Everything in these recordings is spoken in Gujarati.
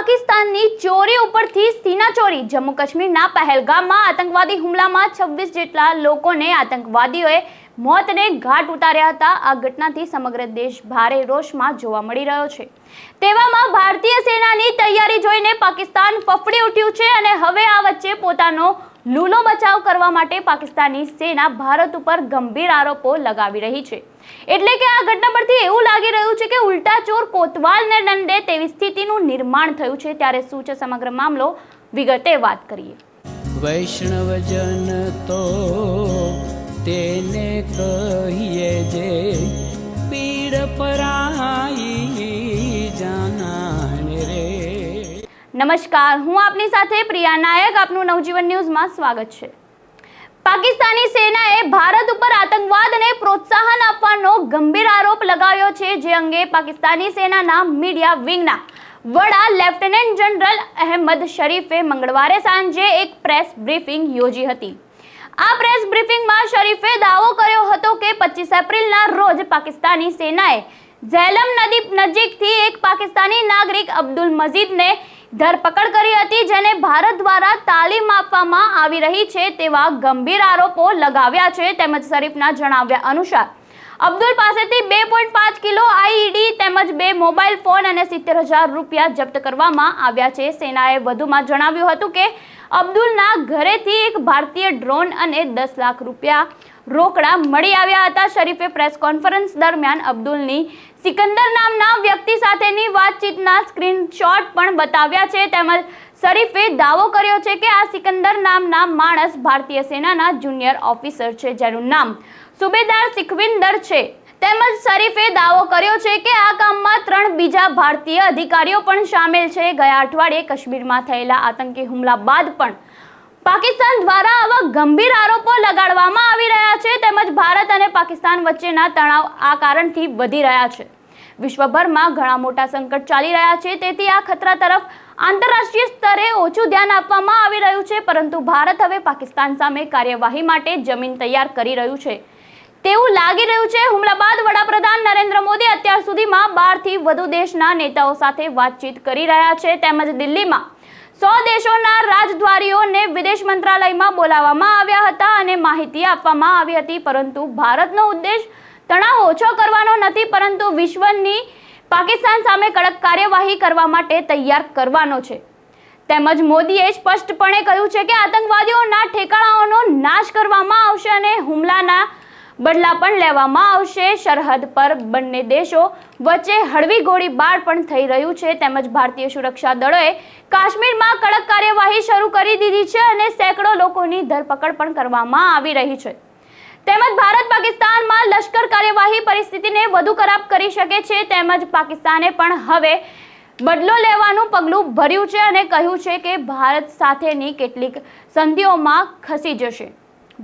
પાકિસ્તાનની ચોરી ઉપરથી સીના ચોરી. જમ્મુ કાશ્મીરના પહેલગામમાં આતંકવાદી હુમલામાં છવ્વીસ જેટલા લોકોને આતંકવાદીઓએ મોતને ઘાટ ઉતાર્યા હતા. આ ઘટનાથી સમગ્ર દેશ ભારે રોષમાં જોવા મળી રહ્યો છે. તેવામાં ભારતીય સેનાની તૈયારી જોઈને પાકિસ્તાન ફફડી ઉઠ્યું છે અને હવે આ વચ્ચે પોતાનો લૂલો બચાવ કરવા માટે પાકિસ્તાની સેના ભારત ઉપર ગંભીર આરોપો લગાવી રહી છે. એટલે કે આ ઘટના પરથી એવું લાગી રહ્યું છે કે ઉલટા ચોર કોતવાલને દંડે તેવી સ્થિતિનું નિર્માણ થયું છે. ત્યારે શું છે સમગ્ર મામલો? વિગતે વાત કરીએ. વૈષ્ણવજન તો તેને કહીએ જે પીડ પરાઈ જાનાને રે. નમસ્કાર, હું આપની સાથે પ્રિયા નાયક. આપનું નવજીવન ન્યૂઝમાં સ્વાગત છે. પાકિસ્તાની સેનાએ ભારત ઉપર આતંકવાદને પ્રોત્સાહન આપવાનો ગંભીર આરોપ લગાવ્યો છે, જે અંગે પાકિસ્તાની સેનાના મીડિયા વિંગના વડા લેફ્ટનન્ટ જનરલ અહેમદ શરીફે મંગળવારે સાંજે એક પ્રેસ બ્રીફિંગ યોજી હતી. આ પ્રેસ બ્રીફિંગમાં શરીફે દાવો કર્યો હતો કે 25 એપ્રિલના રોજ પાકિસ્તાની સેનાએ ઝેલમ નદી નજીકથી એક પાકિસ્તાની નાગરિક અબ્દુલ મજીદને ધરપકડ કરી હતી, જેને ભારત દ્વારા તાલીમ આપવામાં આવી રહી છે તેવા ગંભીર આરોપો લગાવ્યા છે, તેમજ શરીફના જણાવ્યા અનુસાર. અબ્દુલ પાસેથી બે પોઈન્ટ પાંચ કિલો આઈઈડી તેમજ બે મોબાઈલ ફોન અને સિત્તેર હજાર રૂપિયા જપ્ત કરવામાં આવ્યા છે. સેનાએ વધુમાં જણાવ્યું હતું કે અબ્દુલના ઘરેથી એક ભારતીય ડ્રોન અને દસ લાખ રૂપિયા રોકડા મળી આવ્યા હતા. શરીફે પ્રેસ કોન્ફરન્સ દરમિયાન અબ્દુલની સિકંદર નામના વ્યક્તિ સાથેની વાતચીતના સ્ક્રીનશોટ પણ બતાવ્યા છે. તેમજ શરીફે દાવો કર્યો છે કે આ સિકંદર નામના માણસ ભારતીય સેનાના જુનિયર ઓફિસર છે, જેનું નામ સુબેદાર સિખવિંદર છે. તેમજ શરીફે દાવો કર્યો છે કે આ કામમાં ત્રણ બીજા ભારતીય અધિકારીઓ પણ સામેલ છે. ગયા અઠવાડિયે કાશ્મીરમાં થયેલા આતંકી હુમલા બાદ પણ પાકિસ્તાન દ્વારા આવા ગંભીર આરોપો લગાડવામાં આવી રહ્યા છે. તેમજ ભારત અને પાકિસ્તાન વચ્ચેના તણાવ આ કારણથી વધી રહ્યા છે. વિશ્વભરમાં ઘણા મોટા સંકટ ચાલી રહ્યા છે. તેથી આ ખતરા તરફ આંતરરાષ્ટ્રીય સ્તરે ઓછું ધ્યાન આપવામાં આવી રહ્યું છે. પરંતુ ભારત હવે પાકિસ્તાન સામે કાર્યવાહી માટે જમીન તૈયાર કરી રહ્યું છે. તેવું લાગી રહ્યું છે. હુમલા બાદ વડાપ્રધાન નરેન્દ્ર મોદી અત્યાર સુધીમાં બારથી વધુ દેશના નેતાઓ સાથે વાતચીત કરી રહ્યા છે. તેમજ દિલ્હીમાં સો દેશોના રાજદ્વારીઓને વિદેશ મંત્રાલયમાં બોલાવવામાં આવ્યા હતા અને માહિતી આપવામાં આવી હતી. પરંતુ ભારતનો ઉદ્દેશ તણાવ ઓછો કરવાનો નથી, પરંતુ વિશ્વની પાકિસ્તાન સામે કડક કાર્યવાહી કરવા માટે તૈયાર કરવાનો છે. તેમજ મોદીએ સ્પષ્ટપણે કહ્યું છે કે આતંકવાદીઓના ઠેકાણાઓનો નાશ કરવામાં આવશે અને હુમલાના બદલા પણ લેવામાં આવશે. સરહદ પર બંને દેશો વચ્ચે હળવી ગોળીબાર પણ થઈ રહ્યું છે. તેમજ ભારતીય સુરક્ષા દળોએ કાશ્મીરમાં કડક કાર્યવાહી શરૂ કરી દીધી છે અને સેંકડો લોકોની ધરપકડ પણ કરવામાં આવી રહી છે. તેમજ ભારત પાકિસ્તાનમાં લશ્કર કાર્યવાહી પરિસ્થિતિને વધુ ખરાબ કરી શકે છે. તેમજ પાકિસ્તાને પણ હવે બદલો લેવાનું પગલું ભર્યું છે અને કહ્યું છે કે ભારત સાથેની કેટલીક સંધિઓમાં ખસી જશે.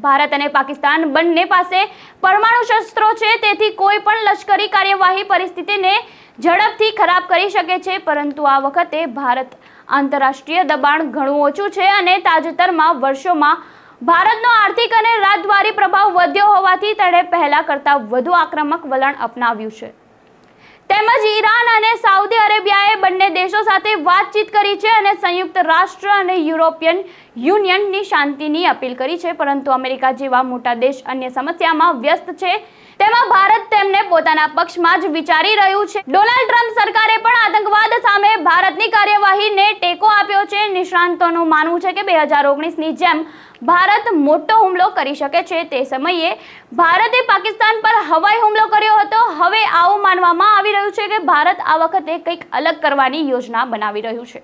ભારત અને પાકિસ્તાન બંને પાસે પરમાણુ શસ્ત્રો છે, તેથી કોઈ પણ લશ્કરી કાર્યવાહી પરિસ્થિતિને ઝડપથી ખરાબ કરી શકે છે, પરંતુ આ વખતે ભારત આંતરરાષ્ટ્રીય દબાણ ઘણું ઓછું છે અને તાજેતરમાં વર્ષોમાં ભારતનો આર્થિક અને રાજદ્વારી પ્રભાવ વધ્યો હોવાથી તેણે પહેલા કરતાં વધુ આક્રમક વલણ અપનાવ્યું છે. તેમજ ઈરાન અને સાઉદી અરેબિયાએ બંને દેશો સાથે વાતચીત કરી છે અને સંયુક્ત રાષ્ટ્ર અને યુરોપિયન યુનિયનની શાંતિની અપીલ કરી છે. પરંતુ અમેરિકા જેવા મોટા દેશ અન્ય સમસ્યામાં વ્યસ્ત છે. તેમાં ભારત તેમને પોતાના પક્ષમાં જ વિચારી રહ્યું છે. ડોનાલ્ડ ટ્રમ્પ સરકારે પણ આતંકવાદ સામે ભારતની કાર્યવાહીને ટેકો આપ્યો છે. નિષ્ણાંતોનું માનવું છે કે બે હજાર ઓગણીસની જેમ ભારત મોટો હુમલો કરી શકે છે. તે સમયે ભારતે પાકિસ્તાન પર હવાઈ હુમલો કર્યો હતો. હવે આવું માનવામાં આવી રહ્યું છે કે ભારત આ વખતે કંઈક અલગ કરવાની યોજના બનાવી રહ્યું છે.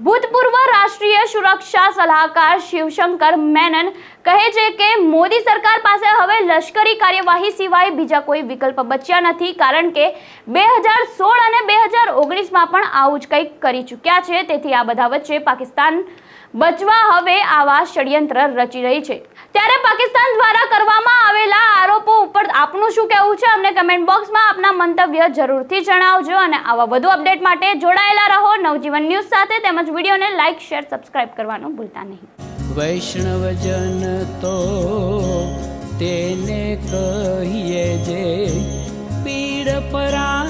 ભૂતપૂર્વ રાષ્ટ્રીય સુરક્ષા સલાહકાર શિવશંકર મેનન કહે છે કે મોદી સરકાર પાસે હવે લશ્કરી કાર્યવાહી સિવાય બીજા કોઈ વિકલ્પ બચ્યા નથી, કારણ કે બે હજાર સોળ અને બે હજાર ઓગણીસમાં પણ આવું જ કંઈક કરી ચૂક્યા છે. તેથી આ બધા વચ્ચે પાકિસ્તાન બચવા હવે આવા ષડયંત્ર રચી રહી છે. ત્યારે પાકિસ્તાન દ્વારા કરવામાં આવેલા આરોપો ઉપર આપનું શું કહેવું છે? અમને કમેન્ટ બોક્સમાં આપના મંતવ્ય જરૂરથી જણાવજો અને આવા વધુ અપડેટ માટે જોડાયેલા રહો નવજીવન ન્યૂઝ સાથે તેમજ વિડીયોને લાઇક શેર સબસ્ક્રાઇબ કરવાનું ભૂલતા નહીં. વૈષ્ણવજન તો તેને કહીએ જે પીડ જાના